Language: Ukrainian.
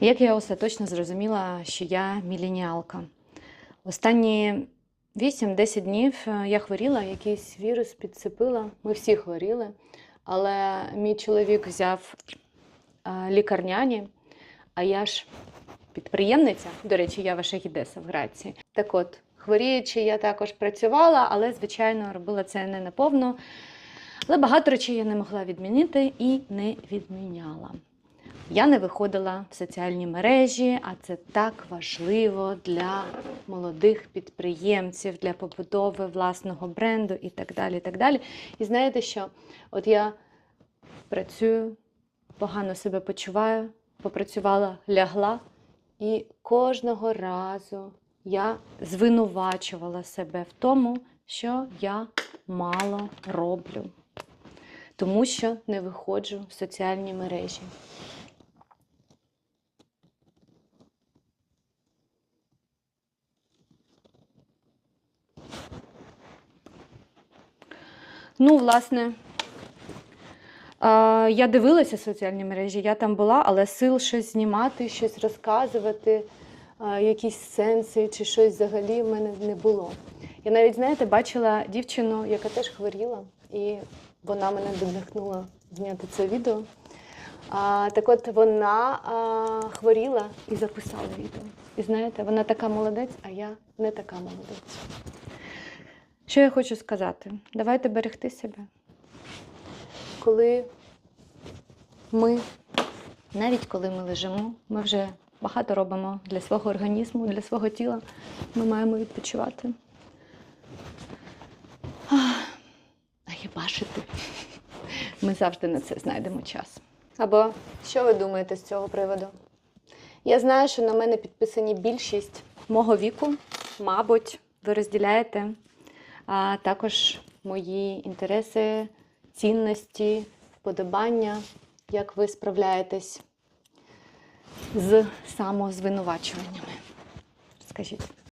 Як я остаточно зрозуміла, що я міленіалка. Останні 8-10 днів е, я хворіла, якийсь вірус підцепила. Ми всі хворіли, але мій чоловік взяв е, лікарняні, а я ж підприємниця. До речі, я ваша гідеса в Грації. Так от, хворіючи, я також працювала, але, звичайно, робила це не наповно. Але багато речей я не могла відмінити і не відміняла. Я не виходила в соціальні мережі, а це так важливо для молодих підприємців, для побудови власного бренду і так далі. І, так далі. і знаєте що? От я працюю, погано себе почуваю, попрацювала, лягла, і кожного разу я звинувачувала себе в тому, що я мало роблю, тому що не виходжу в соціальні мережі. Ну, власне, я дивилася соціальні мережі, я там була, але сил щось знімати, щось розказувати, якісь сенси чи щось взагалі в мене не було. Я навіть, знаєте, бачила дівчину, яка теж хворіла, і вона мене надихнула зняти це відео. А, так от вона а, хворіла і записала відео. І знаєте, вона така молодець, а я не така молодець. Що я хочу сказати? Давайте берегти себе. Коли ми, навіть коли ми лежимо, ми вже багато робимо для свого організму, для свого тіла, ми маємо відпочивати. А є бачити. Ми завжди на це знайдемо час. Або що ви думаєте з цього приводу? Я знаю, що на мене підписані більшість мого віку, мабуть, ви розділяєте а також мої інтереси, цінності, вподобання, як ви справляєтесь з самозвинувачуваннями. Скажіть.